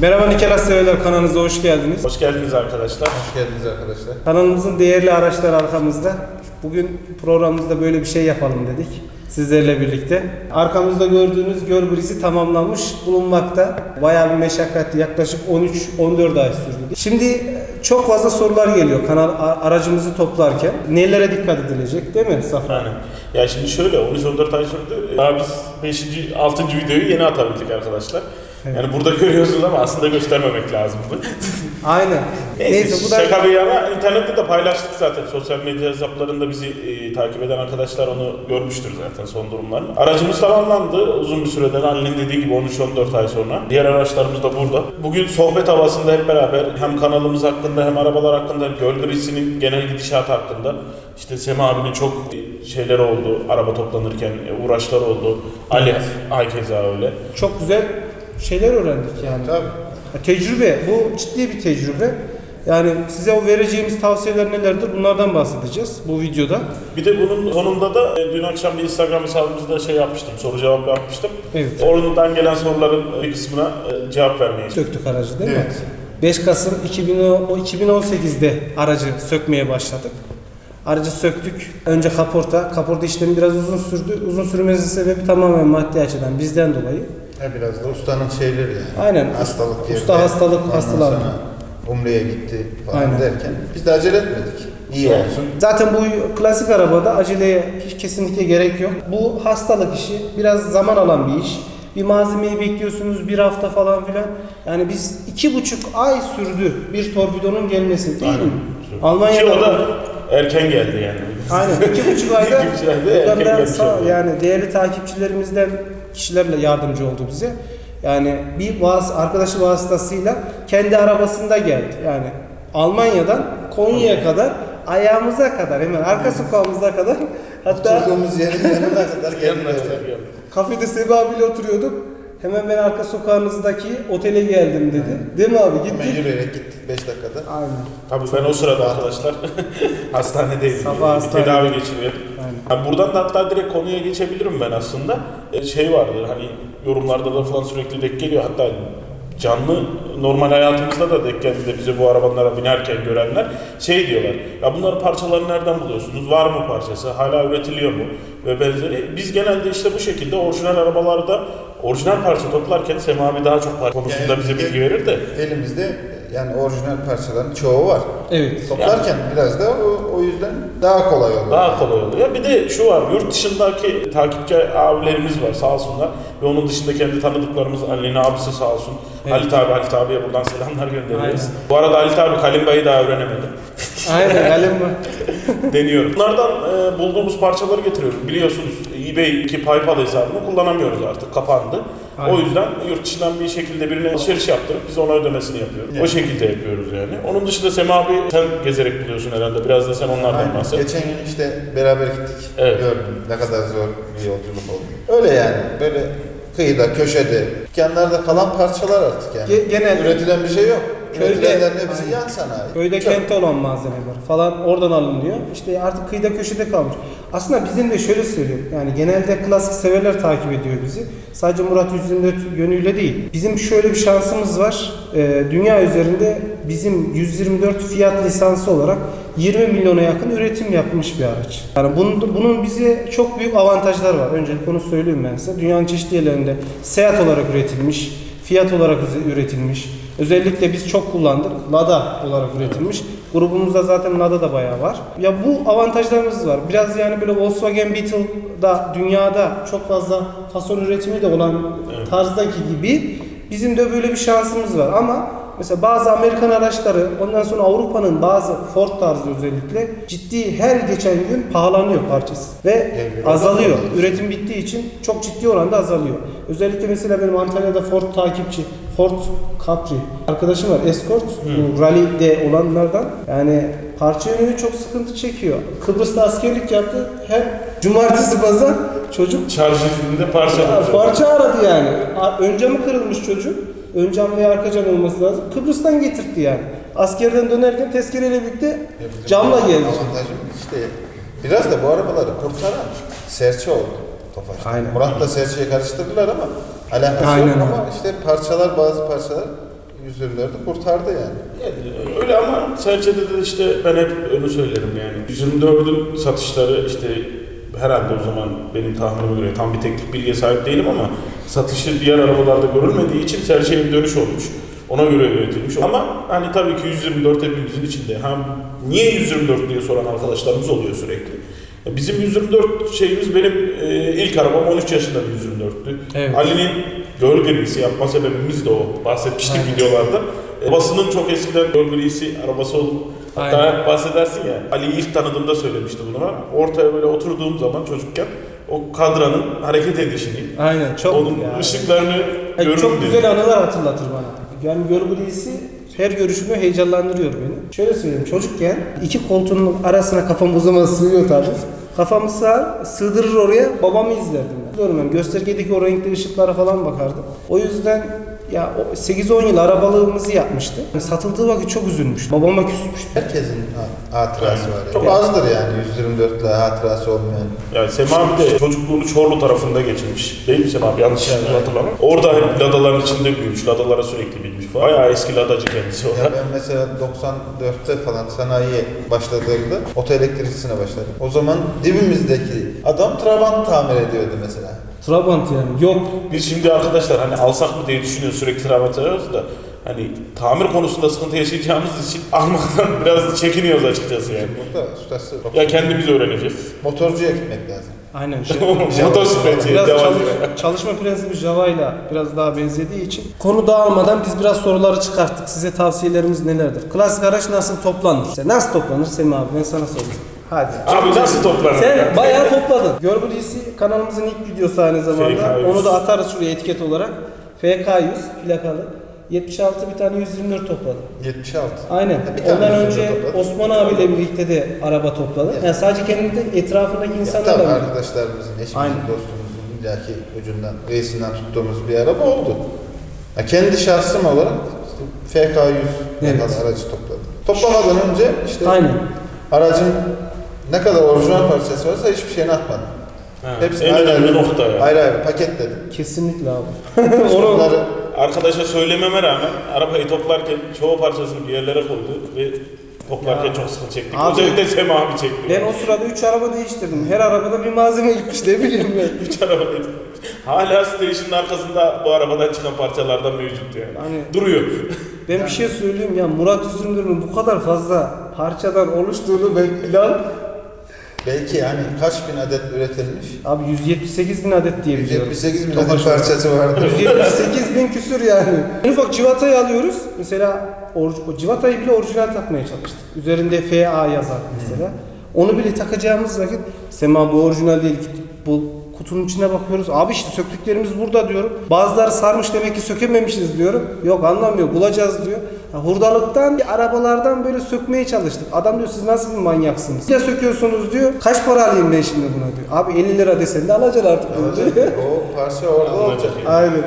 Merhaba Nikelas Severler kanalınıza hoş geldiniz. Hoş geldiniz arkadaşlar. Hoş geldiniz arkadaşlar. Kanalımızın değerli araçlar arkamızda. Bugün programımızda böyle bir şey yapalım dedik sizlerle birlikte. Arkamızda gördüğünüz göl brizi tamamlanmış bulunmakta. Bayağı bir meşakkatli yaklaşık 13-14 ay sürdü. Şimdi çok fazla sorular geliyor kanal aracımızı toplarken. Nelere dikkat edilecek değil mi Safra? Yani ya şimdi şöyle 13-14 ay sürdü. Daha biz 5. 6. videoyu yeni atabildik arkadaşlar. Evet. Yani burada görüyorsunuz ama aslında göstermemek lazımdı. Aynen. Neyse, Neyse bu da şaka bir yana internette de paylaştık zaten. Sosyal medya hesaplarında bizi e, takip eden arkadaşlar onu görmüştür zaten son durumlarını. Aracımız tamamlandı uzun bir süreden Ali'nin dediği gibi 13-14 ay sonra. Diğer araçlarımız da burada. Bugün sohbet havasında hep beraber hem kanalımız hakkında hem arabalar hakkında Göl Grisi'nin genel gidişatı hakkında işte Sema abinin çok e, şeyleri oldu araba toplanırken e, uğraşları oldu. Ali Aykeza öyle. çok güzel şeyler öğrendik yani. Tabii. Ya Tecrübe, bu ciddi bir tecrübe. Yani size o vereceğimiz tavsiyeler nelerdir bunlardan bahsedeceğiz bu videoda. Bir de bunun sonunda da e, dün akşam bir Instagram hesabımızda şey yapmıştım, soru cevap yapmıştım. Evet. Oradan gelen soruların bir kısmına e, cevap vermeye Söktük aracı değil mi? Evet. 5 Kasım 2010 o 2018'de aracı sökmeye başladık. Aracı söktük. Önce kaporta. Kaporta işlemi biraz uzun sürdü. Uzun sürmesinin sebebi tamamen maddi açıdan bizden dolayı. Ha, biraz da ustanın şeyleri yani. Aynen. Hastalık Usta yerine, hastalık ondan hastalandı. sonra Umre'ye gitti falan Aynen. derken biz de acele etmedik. İyi olsun. Zaten bu klasik arabada aceleye hiç kesinlikle gerek yok. Bu hastalık işi biraz zaman alan bir iş. Bir malzemeyi bekliyorsunuz bir hafta falan filan. Yani biz iki buçuk ay sürdü bir torpidonun gelmesi değil mi? Ki Almanya'da o da erken geldi yani. Aynen iki buçuk ayda İki buçuk ayda buradan erken da sağ- yani değerli takipçilerimizden kişilerle yardımcı oldu bize. Yani bir vas arkadaşı vasıtasıyla kendi arabasında geldi. Yani Almanya'dan Konya'ya kadar ayağımıza kadar hemen arka sokağımıza kadar hatta Oturduğumuz yerin yanına kadar geldi. kafede Sebi abiyle oturuyorduk. Hemen ben arka sokağınızdaki otele geldim dedi. Değil mi abi? Hemen Gittik. yürüyerek gittik 5 dakikada. Aynen. Tabii ben o sırada arkadaşlar hastanedeydim. Sabah Bir hastanede. Tedavi geçiriyordum. Aynen. Yani buradan da hatta direkt konuya geçebilirim ben aslında. E, Şey vardır hani yorumlarda da falan sürekli denk geliyor. Hatta canlı normal hayatımızda da denk geldi de bize bu arabalara binerken görenler şey diyorlar. Ya bunların parçalarını nereden buluyorsunuz? Var mı parçası? Hala üretiliyor mu? Ve benzeri. Biz genelde işte bu şekilde orijinal arabalarda orijinal parça toplarken Sema abi daha çok parça konusunda Yani bize bilgi verir de. Elimizde yani orijinal parçaların çoğu var. Evet. Toplarken biraz da o, o yüzden daha kolay oluyor. Daha kolay oluyor. Bir de şu var, yurt dışındaki takipçi abilerimiz var sağ olsunlar. Ve onun dışında kendi tanıdıklarımız Ali'nin abisi sağ olsun. Evet. Halit abi, Halit abiye buradan selamlar gönderiyoruz. Aynen. Bu arada Halit abi kalimbayı daha öğrenemedi. Aynen. Halim var. Deniyorum. Bunlardan e, bulduğumuz parçaları getiriyoruz. Biliyorsunuz eBay PayPal hesabını kullanamıyoruz artık, kapandı. Aynen. O yüzden yurt dışından bir şekilde birine alışveriş yaptırıp biz ona ödemesini yapıyoruz. O Evet. şekilde yapıyoruz yani. Onun dışında Sema abi sen gezerek biliyorsun herhalde. Biraz da sen onlardan Aynen. bahset. Geçen gün işte beraber gittik. Evet. Gördüm ne kadar zor bir yolculuk oldu. Öyle yani. Böyle kıyıda, köşede, dükkanlarda kalan parçalar artık yani. Ge- genelde- Üretilen bir şey yok. Köyde- Üretilenlerin hepsi yan sanayi. Köyde Çok. kente olan malzemeler falan oradan alınıyor. İşte artık kıyıda köşede kalmış. Aslında bizim de şöyle söyleyeyim. Yani genelde klasik severler takip ediyor bizi. Sadece Murat 124 yönüyle değil. Bizim şöyle bir şansımız var. Ee, dünya üzerinde bizim 124 fiyat lisansı olarak 20 milyona yakın üretim yapmış bir araç. Yani bunun, bunun bize çok büyük avantajlar var. Öncelikle onu söyleyeyim ben size. Dünyanın çeşitli yerlerinde seyahat olarak üretilmiş, fiyat olarak üretilmiş. Özellikle biz çok kullandık. Lada olarak üretilmiş. Grubumuzda zaten Lada da bayağı var. Ya bu avantajlarımız var. Biraz yani böyle Volkswagen Beetle'da dünyada çok fazla fason üretimi de olan tarzdaki gibi bizim de böyle bir şansımız var. Ama mesela bazı Amerikan araçları ondan sonra Avrupa'nın bazı Ford tarzı özellikle ciddi her geçen gün pahalanıyor parçası. Ve Evet, azalıyor. Üretim bittiği için çok ciddi oranda azalıyor. Özellikle mesela benim Antalya'da Ford takipçi, Ford Capri arkadaşım var, Escort, bu rally'de olanlardan. Yani parça yönünü çok sıkıntı çekiyor. Kıbrıs'ta askerlik yaptı. Her cumartesi pazar çocuk Şarj izinde parça bulacak. parça aradı yani. Ön camı kırılmış çocuk. Ön cam veya arka cam olması lazım. Kıbrıs'tan getirtti yani. Askerden dönerken tezkereyle birlikte Ya bizim camla geldi. Avantajımız işte biraz da bu arabaları kurtaran serçe oldu Tofaş'ta. Aynen. Murat'la serçeyi karıştırdılar ama alakası Aynen yok öyle. ama işte parçalar bazı parçalar 124'ü kurtardı yani. Yani öyle ama Serçe'de de işte ben hep onu söylerim yani. 124'ün satışları işte herhalde o zaman benim tahminime göre tam bir teknik bilgiye sahip değilim ama satışı diğer arabalarda görülmediği için Serçe'ye bir dönüş olmuş. Ona göre üretilmiş. Ama hani tabii ki 124 hepimizin içinde. Hem niye 124 diye soran arkadaşlarımız oluyor sürekli. Bizim 124 şeyimiz benim e, ilk arabam 13 yaşında bir 124'tü. Evet. Ali'nin göl grisi yapma sebebimiz de o. Bahsetmiştik Aynen. videolarda. E, Babasının çok eskiden göl grisi arabası olup hatta Aynen. bahsedersin ya. Ali'yi ilk tanıdığımda söylemişti bunu bana. Ortaya böyle oturduğum zaman çocukken o kadranın hareket edişini, Aynen çok onun ya. ışıklarını Yani görürüm çok dedim. güzel anılar hatırlatır bana. Yani göl grisi her görüşümü heyecanlandırıyor beni. Şöyle söyleyeyim çocukken iki koltuğun arasına kafam o zaman sığıyor tabii. Kafamı sığar, sığdırır oraya babamı izlerdim ben. Ben göstergedeki o renkli ışıklara falan bakardım. O yüzden ya o 8-10 yıl arabalığımızı yapmıştı. Satıldığı vakit çok üzülmüştüm. Babama küsmüştüm. Herkesin ha- hatırası var. Aynen. Çok Evet. azdır yani 124 ile hatırası olmayan. Yani Sema abi de çocukluğunu Çorlu tarafında geçirmiş. Değil mi Sema abi? Yanlış hatırlamam. Orada hep ladaların içinde büyümüş. Ladalara sürekli binmiş falan. Bayağı eski ladacı kendisi Ya ben mesela 94'te falan sanayiye başladığımda oto elektrikçisine başladım. O zaman dibimizdeki adam Trabant tamir ediyordu mesela. Trabant yani yok. Biz şimdi arkadaşlar hani alsak mı diye düşünüyoruz sürekli Trabant arıyoruz da hani tamir konusunda sıkıntı yaşayacağımız için almaktan biraz çekiniyoruz açıkçası yani. Burada ustası Ya kendimiz öğreneceğiz. motorcuya gitmek lazım. Aynen. Şey, Motosikletçi, biraz devam çalış- ediyor. çalışma prensibi Java ile biraz daha benzediği için konu dağılmadan biz biraz soruları çıkarttık. Size tavsiyelerimiz nelerdir? Klasik araç nasıl toplanır? İşte nasıl toplanır Semih abi ben sana sorayım. Hadi. Abi nasıl toplanır? Sen bayağı topladın. Görbülisi kanalımızın ilk videosu aynı zamanda. FK100. Onu da atarız şuraya etiket olarak. FK100 plakalı. 76 bir tane 124 topladım. 76. Aynen. Bir tane Ondan 124 önce topladım. Osman abiyle birlikte de araba topladı. Yani sadece kendi de etrafındaki insanlarla tabii mı? arkadaşlarımızın, eşimizin, Aynen. dostumuzun illaki ucundan, reisinden tuttuğumuz bir araba oldu. Ya kendi şahsım olarak işte FK100 Evet. evet. aracı topladım. Toplamadan önce işte Aynen. aracın ne kadar orijinal parçası varsa hiçbir şeyini atmadım. Ha, Hepsini en ayrı önemli ayrı- nokta ya. Ayrı ayrı paketledim. Kesinlikle abi. Onu bunları Arkadaşa söylememe rağmen arabayı toplarken çoğu parçasını bir yerlere koydu ve toplarken Ya. çok sıkıntı çektik. Abi- Özellikle Sema abi çekti. ben o sırada 3 araba değiştirdim. Her arabada bir malzeme gitmiş ne bileyim ben. Üç araba dedim. Hala station'ın arkasında bu arabadan çıkan parçalardan mevcut yani. Hani Duruyor. ben bir şey söyleyeyim ya Murat Üzündür'ün bu kadar fazla parçadan oluştuğunu ben inan belki yani kaç bin adet üretilmiş? abi 178 bin adet diye biliyorum. 178 bin adet parçası vardır. 178 bin küsür yani. En ufak civatayı alıyoruz. Mesela or- o civatayı bile orijinal takmaya çalıştık. Üzerinde FA yazar mesela. Onu bile takacağımız vakit Sema bu orijinal değil git bu kutunun içine bakıyoruz. Abi işte söktüklerimiz burada diyorum. Bazıları sarmış demek ki sökememişiz diyorum. Yok anlamıyor bulacağız diyor. Hurdalıktan arabalardan böyle sökmeye çalıştık. Adam diyor siz nasıl bir manyaksınız? Ya söküyorsunuz diyor. Kaç para alayım ben şimdi buna diyor. Abi 50 lira desen de alacaksın artık bunu diyor. o parça orada olacak. yani. Aynen.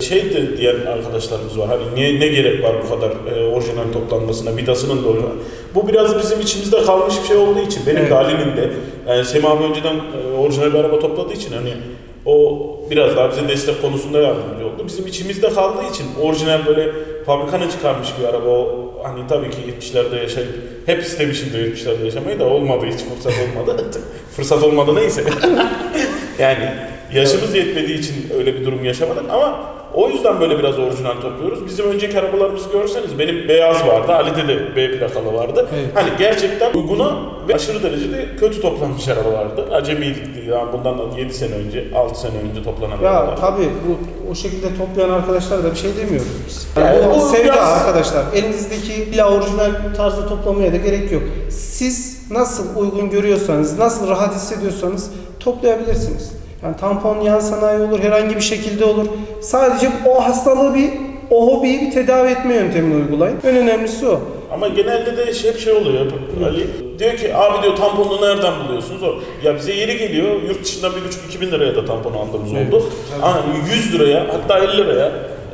Şey de diyen arkadaşlarımız var. Hani ne, ne gerek var bu kadar e, orijinal toplanmasına, vidasının da orijinal. Bu biraz bizim içimizde kalmış bir şey olduğu için. Benim Evet. de Ali'nin de. Yani Sema abi önceden e, orijinal bir araba topladığı için hani o biraz daha bize destek konusunda yardımcı oldu. Bizim içimizde kaldığı için orijinal böyle fabrikanı çıkarmış bir araba o hani tabii ki 70'lerde yaşayıp hep istemişimdir 70'lerde yaşamayı da olmadı hiç fırsat olmadı. fırsat olmadı neyse. yani yaşımız yetmediği için öyle bir durum yaşamadık ama o yüzden böyle biraz orijinal topluyoruz. Bizim önceki arabalarımızı görseniz benim beyaz vardı, Ali'de de B plakalı vardı. Evet. Hani gerçekten uyguna ve aşırı derecede kötü toplanmış arabalardı. Acemiylikti yani bundan 7 sene önce, 6 sene önce toplanan Ya arabalar. tabii bu o şekilde toplayan arkadaşlara da bir şey demiyoruz biz. Yani Yani bu sevgi biraz- arkadaşlar. Elinizdeki illa orijinal tarzda toplamaya da gerek yok. Siz nasıl uygun görüyorsanız, nasıl rahat hissediyorsanız toplayabilirsiniz. Yani tampon yan sanayi olur, herhangi bir şekilde olur. Sadece o hastalığı bir, o hobiyi bir tedavi etme yöntemini uygulayın. En önemlisi o. Ama genelde de şey- hep şey oluyor Ali. Diyor ki abi diyor tamponunu nereden buluyorsunuz? O, ya bize yeri geliyor yurt dışından bir buçuk iki bin liraya da tampon aldığımız Evet, oldu. Ama 100 liraya hatta 50 liraya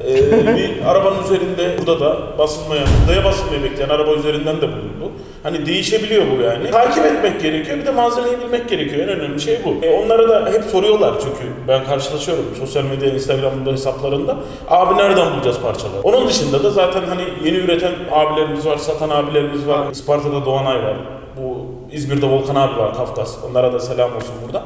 e, bir arabanın üzerinde burada da basılmaya, hurdaya basılmaya bekleyen araba üzerinden de bulundu. Hani değişebiliyor bu yani. Takip etmek gerekiyor. Bir de malzemeyi bilmek gerekiyor. En önemli şey bu. E onlara da hep soruyorlar çünkü ben karşılaşıyorum sosyal medya, Instagram'da hesaplarında. Abi nereden bulacağız parçaları? Onun dışında da zaten hani yeni üreten abilerimiz var, satan abilerimiz var. Isparta'da Doğanay var. Bu İzmir'de Volkan abi var, Kafkas. Onlara da selam olsun buradan.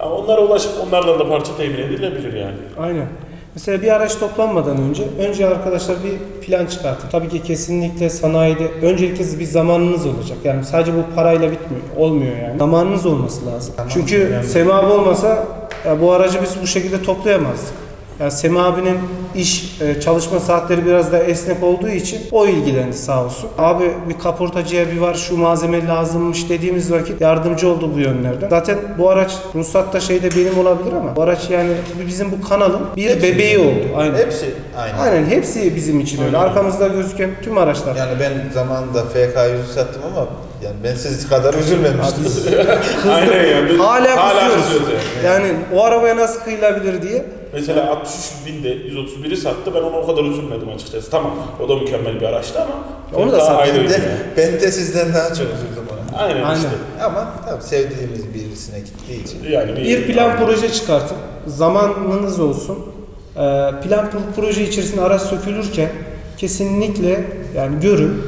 Yani onlara ulaşıp onlardan da parça temin edilebilir yani. Aynen. Mesela bir araç toplanmadan önce, önce arkadaşlar bir plan çıkartın. Tabii ki kesinlikle sanayide öncelikle bir zamanınız olacak. Yani sadece bu parayla bitmiyor, olmuyor yani. Zamanınız olması lazım. Tamam, Çünkü önemli. Sema abi olmasa ya bu aracı biz bu şekilde toplayamazdık. Yani Sema abinin iş, e, çalışma saatleri biraz da esnek olduğu için o ilgilendi sağ olsun. Abi bir kaportacıya bir var şu malzeme lazımmış dediğimiz vakit yardımcı oldu bu yönlerden. Zaten bu araç ruhsatta şeyde benim olabilir ama bu araç yani bizim bu kanalın bir Hepsi bebeği bizim. oldu. Aynen. Hepsi aynı. Aynen hepsi bizim için öyle. Aynen. Arkamızda gözüken tüm araçlar. Yani ben zamanında FK100'ü sattım ama yani ben siz kadar üzülmemiştim. Aynen yani. Biz Hala, hala kızıyoruz yani. Yani o arabaya nasıl kıyılabilir diye. Mesela 63 binde 131'i sattı. Ben ona o kadar üzülmedim açıkçası. Tamam o da mükemmel bir araçtı ama Onu da sattı. ben, bir de, yani. ben de sizden daha çok üzüldüm ona. Aynen, Aynen. işte. Ama tabii sevdiğimiz birisine gittiği için. Yani Bir plan proje çıkartın. Zamanınız olsun. Ee, Plan pro- proje içerisinde araç sökülürken kesinlikle yani görün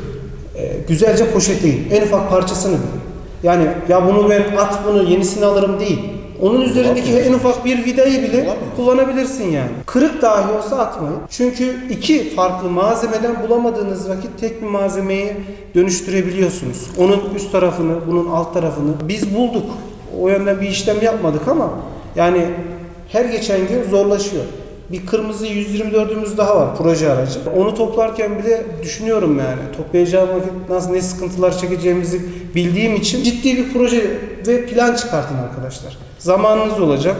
e, güzelce poşetleyin. En ufak parçasını bilin. Yani ya bunu ben at bunu yenisini alırım değil. Onun üzerindeki en ufak bir vidayı bile kullanabilirsin yani. Kırık dahi olsa atmayın. Çünkü iki farklı malzemeden bulamadığınız vakit tek bir malzemeyi dönüştürebiliyorsunuz. Onun üst tarafını, bunun alt tarafını biz bulduk. O yönden bir işlem yapmadık ama yani her geçen gün zorlaşıyor. Bir kırmızı 124'ümüz daha var proje aracı. Onu toplarken bile düşünüyorum yani. Toplayacağım vakit nasıl ne sıkıntılar çekeceğimizi bildiğim için ciddi bir proje ve plan çıkartın arkadaşlar. Zamanınız olacak.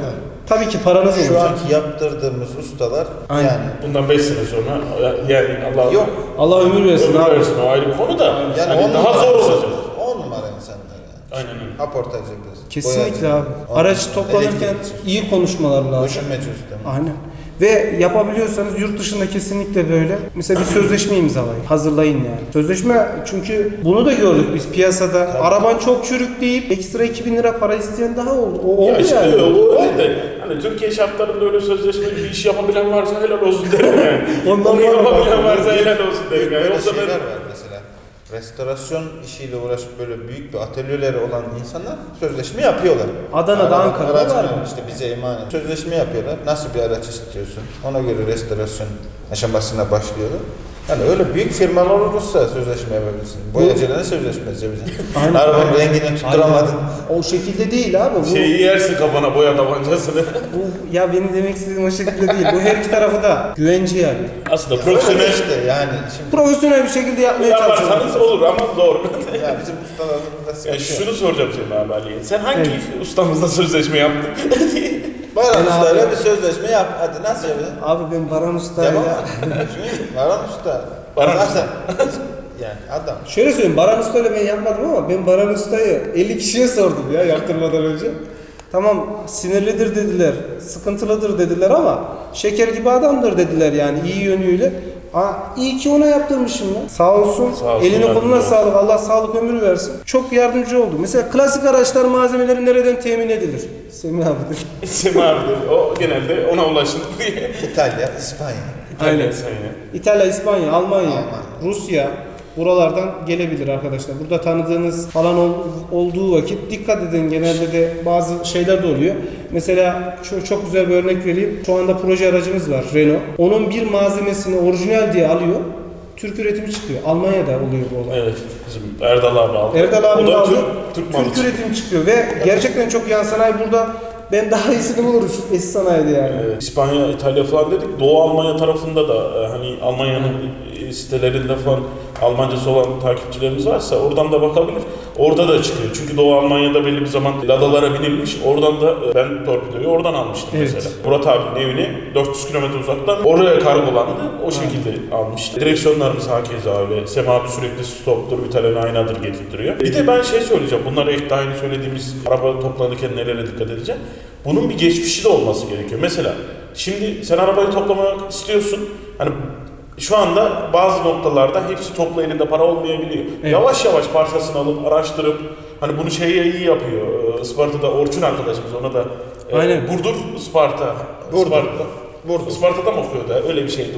Tabii ki paranız Şu olacak. anki yaptırdığımız ustalar Aynen. yani bundan 5 sene sonra yani Allah yok. Allah ömür versin ömür abi. versin o ayrı bir konu da Yani hani on daha zor olacak. On numara insanlar yani. Aynen öyle. Aportacı kız. Kesinlikle boyacı, abi. Araç toplanırken iyi konuşmalar lazım. Döşemeci usta. Aynen. Ve yapabiliyorsanız yurt dışında kesinlikle böyle. Mesela bir sözleşme imzalayın. Hazırlayın yani. Sözleşme çünkü bunu da gördük biz piyasada. Araban çok çürük deyip ekstra 2000 lira para isteyen daha oldu. O oldu Ya işte yani. o öyle de hani Türkiye şartlarında öyle sözleşmeli bir iş yapabilen varsa helal olsun derim yani. Ondan Onu yapabilen varsa helal olsun derim yani. Yoksa ben var. Restorasyon işiyle uğraşıp böyle büyük bir atölyeleri olan insanlar sözleşme yapıyorlar. Adana'da, Araba- Ankara'da aracını var. işte bize emanet. Sözleşme yapıyorlar. Nasıl bir araç istiyorsun? Ona göre restorasyon aşamasına başlıyorlar. Yani öyle büyük firmalar olursa sözleşme yapabilirsin. Boyacıların sözleşmesi yapacaksın. Aynen. Arabanın rengini tutturamadın. O şekilde değil abi. Bu, şeyi yersin kafana boya tabancasını. bu ya benim demek istediğim o şekilde değil. Bu her iki tarafı da güvence yani. Aslında Öyle profesyonel işte yani şimdi Profesyonel bir şekilde yapmaya çalışıyoruz. yaparsanız olur ama zor. ya bizim ustalarımızda sıkıntı yok. şunu soracağım senin abi Ali'ye. Sen hangi Evet. ustamızla sözleşme yaptın? Baran Ben ustayla abi- bir sözleşme yap. Hadi nasıl yapacaksın? Abi ben Baran Usta'yla... Yapamam. Baran usta. Baran Zaten yani adam. Şöyle söyleyeyim, Baran Usta'yla ben yapmadım ama ben Baran Usta'yı 50 kişiye sordum ya yaptırmadan önce. Tamam sinirlidir dediler, sıkıntılıdır dediler ama şeker gibi adamdır dediler yani iyi yönüyle. Aa, iyi ki ona yaptırmışım ya. Sağ olsun. Sağ olsun, Eline yardımcı koluna sağlık. Allah sağlık ömür versin. Çok yardımcı oldu. Mesela klasik araçlar malzemeleri nereden temin edilir? Semih abidir. İsim abidir. O genelde ona ulaşın diye. İtalya, İspanya. Aynen. Sayın. İtalya, İspanya, Almanya, Almanya. Rusya buralardan gelebilir arkadaşlar. Burada tanıdığınız falan ol- olduğu vakit dikkat edin. Genelde de bazı şeyler de oluyor. Mesela çok, çok güzel bir örnek vereyim. Şu anda proje aracımız var Renault. Onun bir malzemesini orijinal diye alıyor. Türk üretimi çıkıyor. Almanya'da oluyor bu olay. Evet. Bizim Erdal abi aldı. Erdal da aldı. Türk, Türk malı. Türk üretimi çıkıyor ve gerçekten çok yan sanayi burada ben daha iyisini bulurum şu eski sanayide yani. Ee, İspanya, İtalya falan dedik. Doğu Almanya tarafında da e, hani Almanya'nın sitelerinde falan Almancası olan takipçilerimiz varsa oradan da bakabilir. Orada da çıkıyor. Çünkü Doğu Almanya'da belli bir zaman ladalara binilmiş. Oradan da e, ben torpidoyu oradan almıştım Evet. mesela. Murat abinin evine 400 kilometre uzaktan oraya kargolandı. O şekilde almıştım. Direksiyonlarımız hakeza öyle. Sema abi sürekli stoptur, vitalen aynadır getirtiyor. Bir de ben şey söyleyeceğim. Bunlara ek daha yeni söylediğimiz araba toplanırken nelere dikkat edeceğim. Bunun bir geçmişi de olması gerekiyor. Mesela şimdi sen arabayı toplamak istiyorsun. Hani Şu anda bazı noktalarda hepsi toplu elinde para olmayabiliyor. Evet. Yavaş yavaş parçasını alıp araştırıp hani bunu şeye iyi yapıyor. Ee, Isparta'da Orçun arkadaşımız ona da e, Aynen. Burdur Isparta. Burdur. Isparta. Burdur. Isparta'da mı okuyordu? Öyle bir şeydi.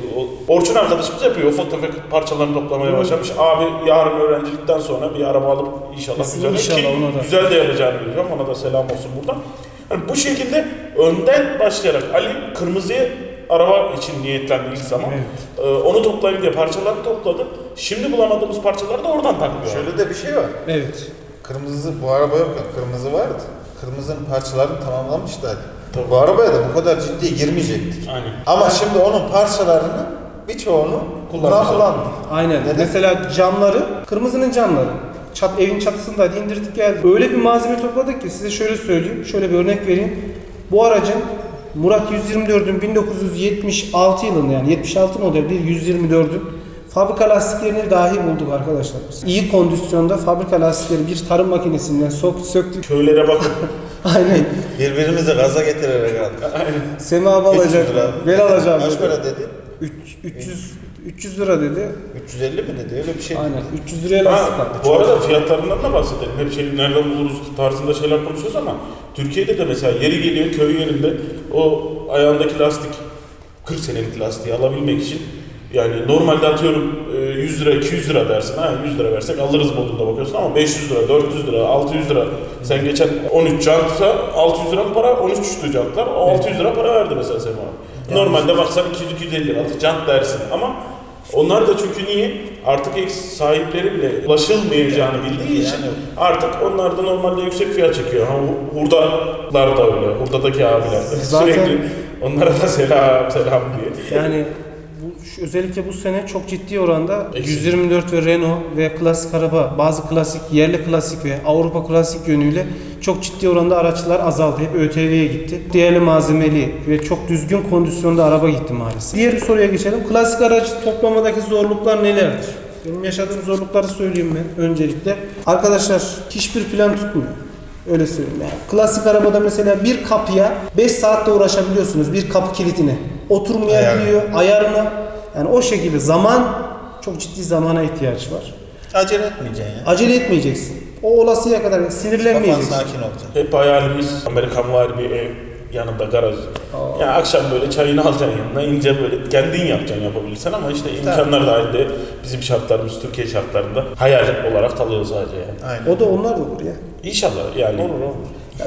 O- Orçun arkadaşımız yapıyor. Ufak tefek parçalarını toplamaya başlamış. Abi yarın öğrencilikten sonra bir araba alıp inşallah Kesin güzel inşallah ki ona da. güzel de yapacağını biliyorum. Ona da selam olsun buradan. Hani bu şekilde önden başlayarak Ali kırmızıya araba için niyetlendi ilk zaman. Ee, onu toplayayım diye parçalarını topladı. Şimdi bulamadığımız parçaları da oradan takıyor. Şöyle de bir şey var. Evet. Kırmızı bu araba yok ya kırmızı vardı. Kırmızının parçalarını tamamlamışlar. Tabii. Bu arabaya da bu kadar ciddi girmeyecektik. Aynen. Ama şimdi onun parçalarını birçoğunu Kullanmışlar. kullandı. Aynen. Neden? Mesela camları, kırmızının camları. Çat, evin çatısındaydı indirdik geldi. Öyle bir malzeme topladık ki size şöyle söyleyeyim. Şöyle bir örnek vereyim. Bu aracın Murat 124'ün 1976 yılında yani 76 model değil 124'ün fabrika lastiklerini dahi bulduk arkadaşlar. İyi kondisyonda fabrika lastikleri bir tarım makinesinden sok, söktük. Köylere bakın. Aynen. Birbirimizi gaza getirerek aldık. Sema abi 300 alacak. Bel alacağım Kaç para dedi? Üç- 300 300 lira dedi. 350 mi dedi? Öyle bir şey. Aynen. 300 liraya lastik bu arada fiyatlarından da bahsedelim. Hep şey nereden buluruz tarzında şeyler konuşuyoruz ama Türkiye'de de mesela yeri geliyor köy yerinde o ayağındaki lastik 40 senelik lastiği alabilmek için yani normalde atıyorum e, 100 lira 200 lira dersin. Ha 100 lira versek alırız modunda bakıyorsun ama 500 lira 400 lira 600 lira. Sen geçen 13 jantsa 600 lira para 13 uçtu jantlar o 600 lira para verdi mesela Sema abi. Normalde baksan 200-250 liralık jant dersin ama onlar da çünkü niye? Artık ex sahipleri bile ulaşılmayacağını bildiği için Yani. artık onlar da normalde yüksek fiyat çekiyor. Ha, hu- hurdalar da öyle. Hurdadaki abiler de Zaten- sürekli onlara da selam selam diye. Yani özellikle bu sene çok ciddi oranda Eksik. 124 ve Renault ve klasik araba, bazı klasik, yerli klasik ve Avrupa klasik yönüyle çok ciddi oranda araçlar azaldı. Hep ÖTV'ye gitti. Değerli malzemeli ve çok düzgün kondisyonda araba gitti maalesef. Diğer bir soruya geçelim. Klasik araç toplamadaki zorluklar nelerdir? Benim yaşadığım zorlukları söyleyeyim ben öncelikle. Arkadaşlar hiçbir plan tutmuyor. Öyle söyleyeyim yani. Klasik arabada mesela bir kapıya 5 saatte uğraşabiliyorsunuz bir kapı kilidine. Oturmayabiliyor, ayarına. Yani o şekilde zaman, çok ciddi zamana ihtiyaç var. Acele etmeyeceksin ya. Acele etmeyeceksin. O olasıya kadar Kafan sinirlenmeyeceksin. sakin olacaksın. Hep hayalimiz Amerikan var bir ev yanında garaj. Ya akşam böyle çayını alacaksın yanına ince böyle kendin yapacaksın yapabilirsen ama işte imkanlar dahilinde bizim şartlarımız Türkiye şartlarında hayal olarak kalıyor sadece yani. Aynen. O da onlar da olur ya. İnşallah yani. Olur olur.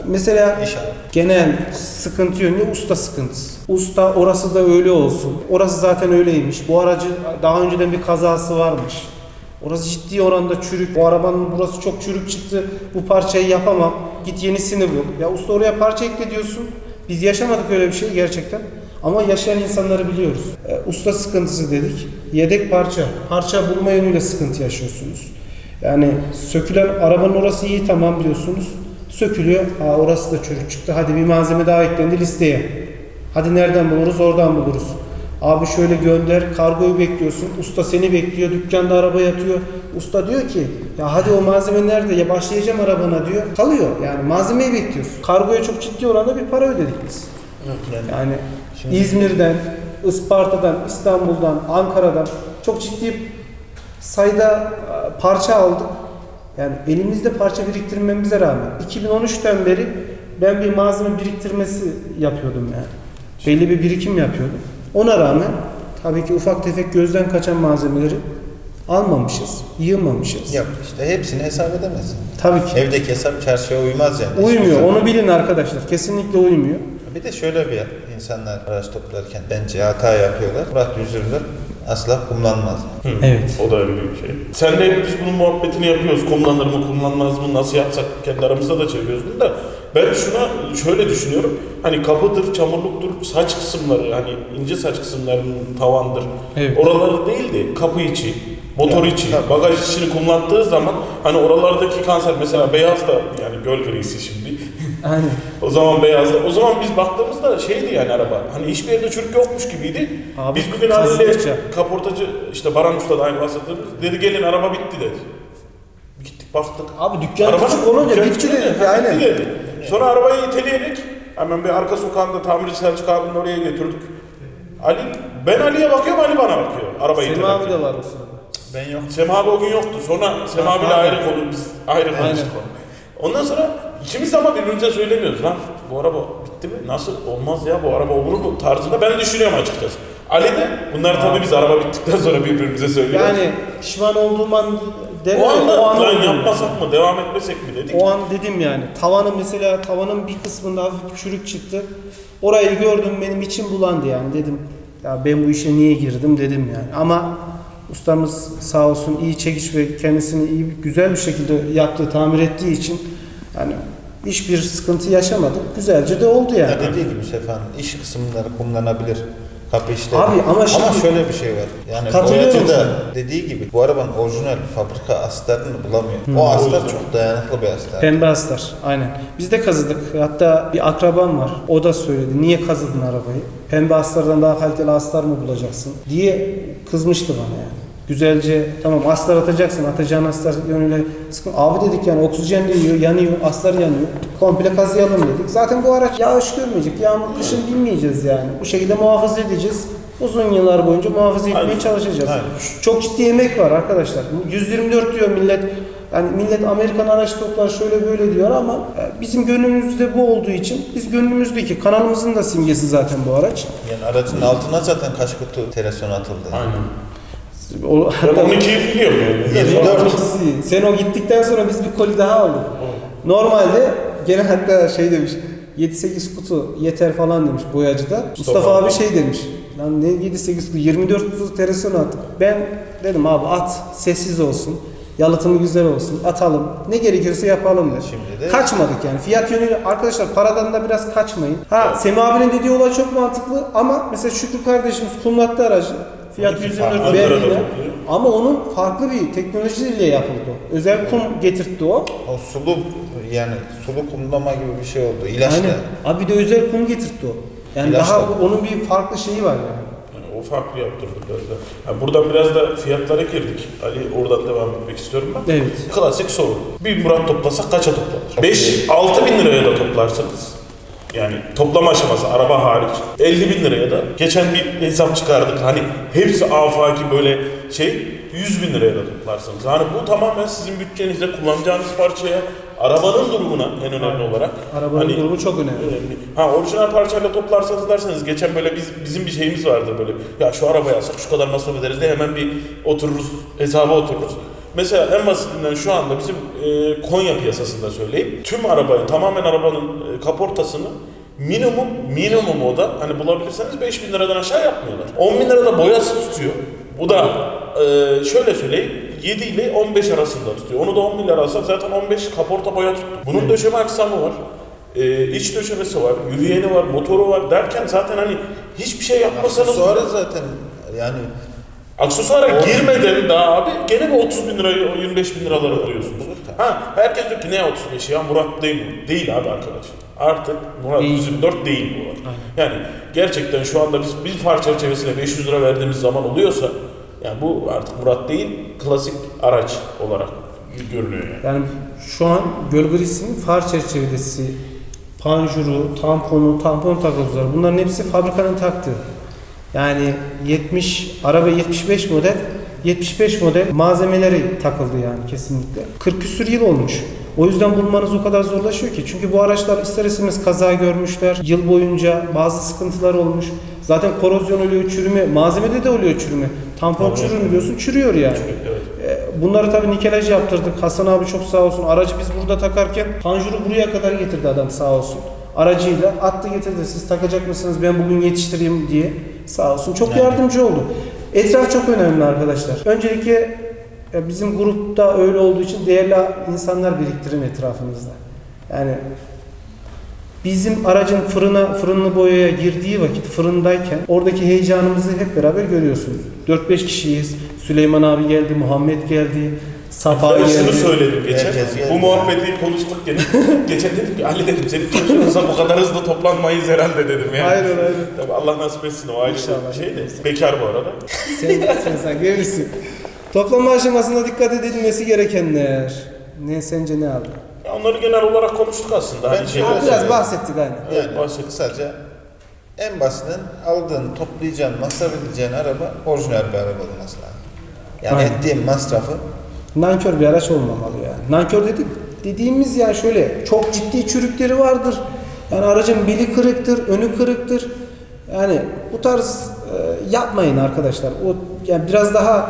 Mesela İnşallah. genel sıkıntı yönü usta sıkıntısı. Usta orası da öyle olsun. Orası zaten öyleymiş. Bu aracı daha önceden bir kazası varmış. Orası ciddi oranda çürük. Bu arabanın burası çok çürük çıktı. Bu parçayı yapamam. Git yenisini bul. Ya usta oraya parça ekle diyorsun. Biz yaşamadık öyle bir şey gerçekten. Ama yaşayan insanları biliyoruz. E, usta sıkıntısı dedik. Yedek parça. Parça bulma yönüyle sıkıntı yaşıyorsunuz. Yani sökülen arabanın orası iyi tamam biliyorsunuz. Sökülüyor. Aa orası da çürük çıktı. Hadi bir malzeme daha eklendi listeye. Hadi nereden buluruz? Oradan buluruz. Abi şöyle gönder, kargoyu bekliyorsun. Usta seni bekliyor, dükkanda araba yatıyor. Usta diyor ki, ya hadi o malzeme nerede? Ya başlayacağım arabana diyor. Kalıyor. Yani malzemeyi bekliyorsun. Kargoya çok ciddi oranda bir para ödedik biz. Yani Şimdi- İzmir'den, Isparta'dan, İstanbul'dan, Ankara'dan çok ciddi sayıda e, parça aldık. Yani elimizde parça biriktirmemize rağmen 2013'ten beri ben bir malzeme biriktirmesi yapıyordum yani. Belli bir birikim yapıyordum. Ona rağmen tabii ki ufak tefek gözden kaçan malzemeleri almamışız, yığmamışız. Yap işte hepsini hesap edemezsin. Tabii ki. Evdeki hesap çarşıya uymaz yani. Uymuyor. Onu bilin arkadaşlar. Kesinlikle uymuyor. Bir de şöyle bir insanlar araç toplarken bence hata yapıyorlar. Murat Yüzürler asla kullanmaz. Hı. Evet. O da en büyük şey. Sen de hep biz bunun muhabbetini yapıyoruz. Kullanır mı, kullanmaz mı, nasıl yapsak kendi aramızda da çeviriyoruz bunu da. Ben şuna şöyle düşünüyorum. Hani kapıdır, çamurluktur, saç kısımları, hani ince saç kısımlarının tavandır. Evet. Oraları değil de kapı içi, motor içi, tabii. bagaj içini kullandığı zaman hani oralardaki kanser mesela beyaz da yani göl grisi şimdi. Aynen. O zaman beyazdı. O zaman biz baktığımızda şeydi yani araba. Hani hiçbir yerde çürük yokmuş gibiydi. Abi, biz bir gün Ali'yle kazıdıkça. kaportacı işte Baran Usta da aynı bahsettiğimiz dedi gelin araba bitti dedi. Gittik baktık. Abi dükkan Araba küçük olunca bitti küçük dedik. ha, Aynen. bitti dedi. Sonra arabayı iteleyerek hemen bir arka sokağında tamirci Selçuk abinin oraya götürdük. Ali ben Ali'ye bakıyorum Ali bana bakıyor. Arabayı Selim iterken. abi de var o sırada. Ben yok. Sema abi o gün yoktu. Sonra Sema abiyle ayrı pardon. konu biz ayrı konuştuk. Ondan sonra ikimiz de ama birbirimize söylemiyoruz lan. Bu araba bitti mi? Nasıl? Olmaz ya bu araba olur mu? Tarzında ben düşünüyorum açıkçası. Ali de bunlar tabii biz araba bittikten sonra birbirimize söylüyoruz. Yani pişman olduğum an deme, o anda o an lan yapmasak mı? Devam etmesek mi dedik. O an dedim yani tavanı mesela tavanın bir kısmında hafif çürük çıktı. Orayı gördüm benim içim bulandı yani dedim. Ya ben bu işe niye girdim dedim yani. Ama ustamız sağ olsun iyi çekiş ve kendisini iyi güzel bir şekilde yaptığı tamir ettiği için yani hiçbir sıkıntı yaşamadık. Güzelce de oldu yani. Ya dediği gibi Sefa'nın iş kısımları kumlanabilir. Kapı işleri. Abi ama şimdi- şöyle bir şey var. Yani boyacı da dediği gibi bu arabanın orijinal fabrika astarını bulamıyor. O astar çok dayanıklı bir astar. Pembe astar aynen. Biz de kazıdık. Hatta bir akrabam var. O da söyledi. Niye kazıdın arabayı? Pembe astardan daha kaliteli astar mı bulacaksın? Diye kızmıştı bana yani. Güzelce tamam astar atacaksın. Atacağın astar yönüyle sıkıntı. Abi dedik yani oksijen yiyor, yanıyor, astar yanıyor. Komple kazıyalım dedik. Zaten bu araç yağış görmeyecek. Yağmur kışın binmeyeceğiz yani. Bu şekilde muhafaza edeceğiz. Uzun yıllar boyunca muhafaza etmeye Aynen. çalışacağız. Aynen. Çok ciddi emek var arkadaşlar. 124 diyor millet. Yani millet Amerikan araç toplar şöyle böyle diyor ama e, bizim gönlümüzde bu olduğu için biz gönlümüzdeki kanalımızın da simgesi zaten bu araç. Yani aracın altına zaten kaç kutu televizyon atıldı. Aynen. O, Ben 12'yi biliyorum yani. 24. Sen o gittikten sonra biz bir koli daha aldık. Normalde gene hatta şey demiş 7-8 kutu yeter falan demiş boyacıda. Mustafa, abi. abi şey demiş. Lan ne 7-8 kutu 24 kutu televizyon attık. Ben dedim abi at sessiz olsun. Yalıtımı güzel olsun. Atalım. Ne gerekiyorsa yapalım dedi. Şimdi de- Kaçmadık yani. Fiyat yönüyle arkadaşlar paradan da biraz kaçmayın. Ha Semih abinin dediği olay çok mantıklı ama mesela Şükrü kardeşimiz kumlattı aracı. Fiyat Tabii ki 124 farklı. verdiğinde. Ankara'da topluyor. Ama onun farklı bir teknolojiyle yapıldı. Özel kum getirtti o. O sulu yani sulu kumlama gibi bir şey oldu. İlaçla. Aynen. Abi bir de özel kum getirtti o. Yani İlaçla. daha onun bir farklı şeyi var yani. Yani o farklı yaptırdı biraz da. Ha, buradan biraz da fiyatlara girdik. Ali oradan devam etmek istiyorum ben. Evet. Klasik soru. Bir Murat toplasak kaça toplanır? 5-6 bin liraya da toplarsanız yani toplama aşaması araba hariç 50 bin liraya da geçen bir hesap çıkardık hani hepsi afaki böyle şey 100 bin liraya da toplarsınız. Yani bu tamamen sizin bütçenizde kullanacağınız parçaya arabanın durumuna en önemli olarak. Arabanın Hani- durumu çok önemli. önemli. Ha orijinal parçayla toplarsanız derseniz geçen böyle biz bizim bir şeyimiz vardı böyle. Ya şu arabaya alsak şu kadar masraf ederiz de hemen bir otururuz hesaba otururuz. Mesela en basitinden şu anda bizim e, Konya piyasasında söyleyeyim. Tüm arabayı tamamen arabanın e, kaportasını minimum minimum o da hani bulabilirseniz 5 bin liradan aşağı yapmıyorlar. 10 bin lirada boyası tutuyor. Bu da e, şöyle söyleyeyim 7 ile 15 arasında tutuyor. Onu da 10 bin lira alsak zaten 15 kaporta boya tuttu. Bunun döşeme aksamı var. E, iç döşemesi var, yürüyeni var, motoru var derken zaten hani hiçbir şey yapmasanız Sonra zaten yani Aksesuara girmeden daha abi gene bir 30 bin lirayı, o 25 bin liraları buluyorsunuz. Ha, herkes diyor ki ne 35 ya Murat değil mi? Değil abi arkadaş. Artık Murat Değil. 124 değil bu arada. Yani gerçekten şu anda biz bir far çerçevesine 500 lira verdiğimiz zaman oluyorsa yani bu artık Murat değil klasik araç olarak görülüyor yani. Yani şu an Gölgris'in far çerçevesi, panjuru, tamponu, tampon takozları bunların hepsi fabrikanın taktığı. Yani 70, araba 75 model, 75 model malzemeleri takıldı yani kesinlikle. 40 küsür yıl olmuş. O yüzden bulmanız o kadar zorlaşıyor ki. Çünkü bu araçlar ister istemez kaza görmüşler. Yıl boyunca bazı sıkıntılar olmuş. Zaten korozyon oluyor, çürüme. Malzemede de oluyor çürüme. Tampon Tabii. çürür mü diyorsun? Çürüyor yani. Evet. E, Bunları tabii nikelaj yaptırdık. Hasan abi çok sağ olsun. Aracı biz burada takarken panjuru buraya kadar getirdi adam sağ olsun. Aracıyla attı getirdi. Siz takacak mısınız ben bugün yetiştireyim diye sağ olsun. Çok yardımcı oldu. Etraf çok önemli arkadaşlar. Öncelikle e, bizim grupta öyle olduğu için değerli insanlar biriktirin etrafınızda. Yani Bizim aracın fırına, fırınlı boyaya girdiği vakit fırındayken oradaki heyecanımızı hep beraber görüyorsunuz. 4-5 kişiyiz. Süleyman abi geldi, Muhammed geldi, Safa Ben şunu geldi. söyledim geçen. Herkes geldi. Bu muhabbeti konuştuk gene. geçen dedim ki Ali dedim senin çocuğunuzla bu kadar hızlı toplanmayız herhalde dedim yani. Aynen aynen. Tabii Allah nasip etsin o ayrı İnşallah. bir şey de. Bekar bu arada. Sen, sen, sen görürsün. Toplama aşamasında dikkat edilmesi gerekenler. Ne sence ne abi? Ya onları genel olarak konuştuk aslında. Ben Hani şey- Evet, biraz evet. bahsettik aynen. yani bahset. kısaca En basitinden aldığın, toplayacağın, masraf edeceğin araba orijinal bir araba olması lazım. Yani Aynen. ettiğin masrafı Nankör bir araç olmamalı yani. Nankör dedik dediğimiz ya şöyle çok ciddi çürükleri vardır. Yani aracın beli kırıktır, önü kırıktır. Yani bu tarz e, yapmayın arkadaşlar. O yani biraz daha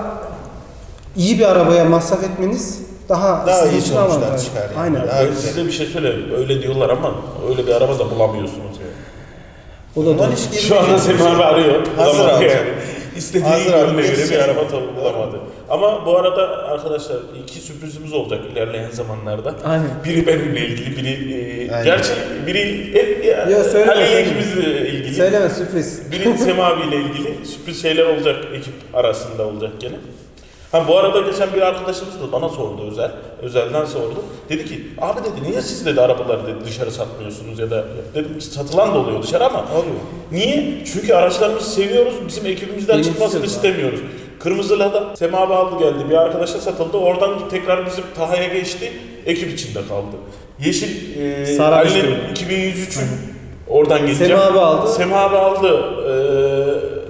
iyi bir arabaya masraf etmeniz daha, Daha iyi sonuçlar çıkar yani. Aynen. Daha güzel. size bir şey söyleyeyim. Öyle diyorlar ama öyle bir araba da bulamıyorsunuz yani. O da Ulan doğru. hiç Şu anda. Semih abi arıyor. Hazır abi. yani. İstediği Hazır abi, yönüne göre bir araba tabii bulamadı. Ama bu arada arkadaşlar iki sürprizimiz olacak ilerleyen zamanlarda. Aynen. Biri benimle ilgili, biri e, Aynen. gerçi biri e, ya, Yo, söyleme, Ali söyleme. ikimizle ilgili. Söyleme sürpriz. Biri Semih abiyle ilgili sürpriz şeyler olacak ekip arasında olacak gene. Ha bu arada geçen bir arkadaşımız da bana sordu özel. Özelden sordu. Dedi ki abi dedi niye siz dedi arabaları dedi dışarı satmıyorsunuz ya da dedim satılan da oluyor dışarı ama Oluyor. Niye? Çünkü araçlarımızı seviyoruz. Bizim ekibimizden Benim çıkmasını istemiyoruz. Kırmızılı'da Sema abi aldı geldi. Bir arkadaşa satıldı. Oradan tekrar bizim Taha'ya geçti. Ekip içinde kaldı. Yeşil e, Sarı Ali'nin işte. 2003'ün oradan geçeceğim. Sema abi aldı. Sema abi aldı.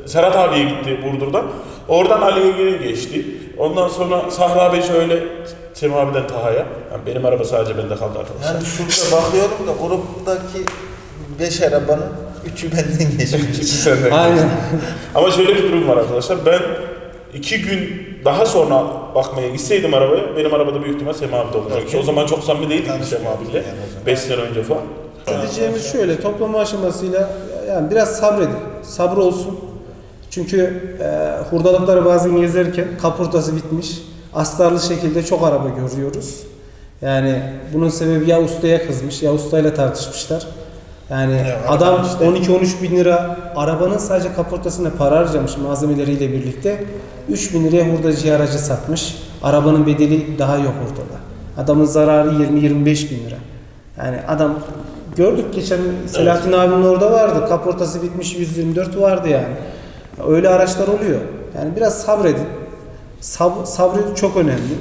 E, Serhat abiye gitti Burdur'dan. Oradan Ali'ye geri geçti. Ondan sonra Sahra Bey şöyle Sema abiden Taha'ya. Yani benim araba sadece bende kaldı arkadaşlar. Yani şurada bakıyorum da gruptaki 5 arabanın 3'ü benden geçmiş. Senden Aynen. Ama şöyle bir durum var arkadaşlar. Ben iki gün daha sonra bakmaya gitseydim arabaya, benim arabada büyük ihtimal Sema abi de olacaktı. O zaman çok samimi değildik biz Sema abiyle. Yani o zaman. 5 sene önce falan. Diyeceğimiz şöyle toplama aşamasıyla yani biraz sabredin. Sabır olsun. Çünkü e, hurdalıkları bazen gezerken kaportası bitmiş. Astarlı şekilde çok araba görüyoruz. Yani bunun sebebi ya ustaya kızmış ya ustayla tartışmışlar. Yani Ya, adam işte- 12-13 bin lira arabanın sadece kaportasına para harcamış malzemeleriyle birlikte. 3 bin liraya hurdacı aracı satmış. Arabanın bedeli daha yok ortada. Adamın zararı 20-25 bin lira. Yani adam gördük geçen Selahattin abinin orada vardı. Kaportası bitmiş 124 vardı yani. Öyle araçlar oluyor. Yani biraz sabredin. Sab sabrı çok önemli.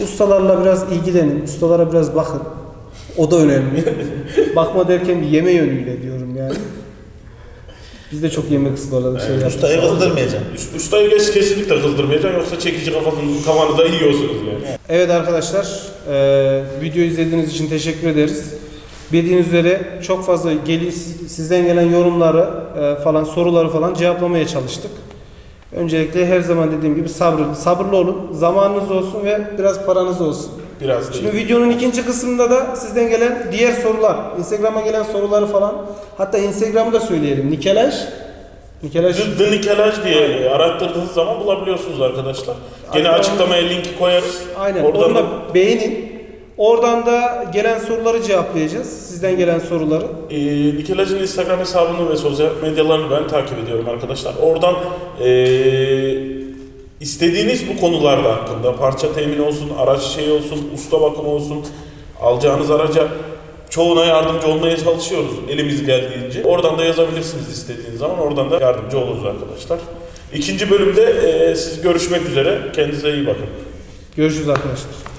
Ee, Ustalarla biraz ilgilenin. Ustalara biraz bakın. O da önemli. Bakma derken bir yeme yönüyle diyorum yani. Biz de çok yemek ısmarladık şey yaptık. Ustayı kızdırmayacaksın. Ustayı geç kesinlikle kızdırmayacaksın yoksa çekici kafanızı, kafanıza yiyorsunuz yani. Evet arkadaşlar, e, video izlediğiniz için teşekkür ederiz. Bildiğiniz üzere çok fazla geli, sizden gelen yorumları e, falan, soruları falan cevaplamaya çalıştık. Öncelikle her zaman dediğim gibi sabırlı, sabırlı olun, zamanınız olsun ve biraz paranız olsun. Biraz Şimdi değil. videonun ikinci kısmında da sizden gelen diğer sorular, Instagram'a gelen soruları falan, hatta Instagram'ı da söyleyelim. Nikelaj, Nikelaj The, Nikelaj diye arattırdığınız zaman bulabiliyorsunuz arkadaşlar. Gene Aynen. açıklamaya linki koyarız. Aynen. Oradan Onu da beğenin. Oradan da gelen soruları cevaplayacağız. Sizden gelen soruları. E, Nikelaj'ın Instagram hesabını ve sosyal medyalarını ben takip ediyorum arkadaşlar. Oradan e, istediğiniz bu konularda hakkında parça temin olsun, araç şey olsun, usta bakımı olsun, alacağınız araca çoğuna yardımcı olmaya çalışıyoruz elimiz geldiğince. Oradan da yazabilirsiniz istediğiniz zaman. Oradan da yardımcı oluruz arkadaşlar. İkinci bölümde e, siz görüşmek üzere. Kendinize iyi bakın. Görüşürüz arkadaşlar.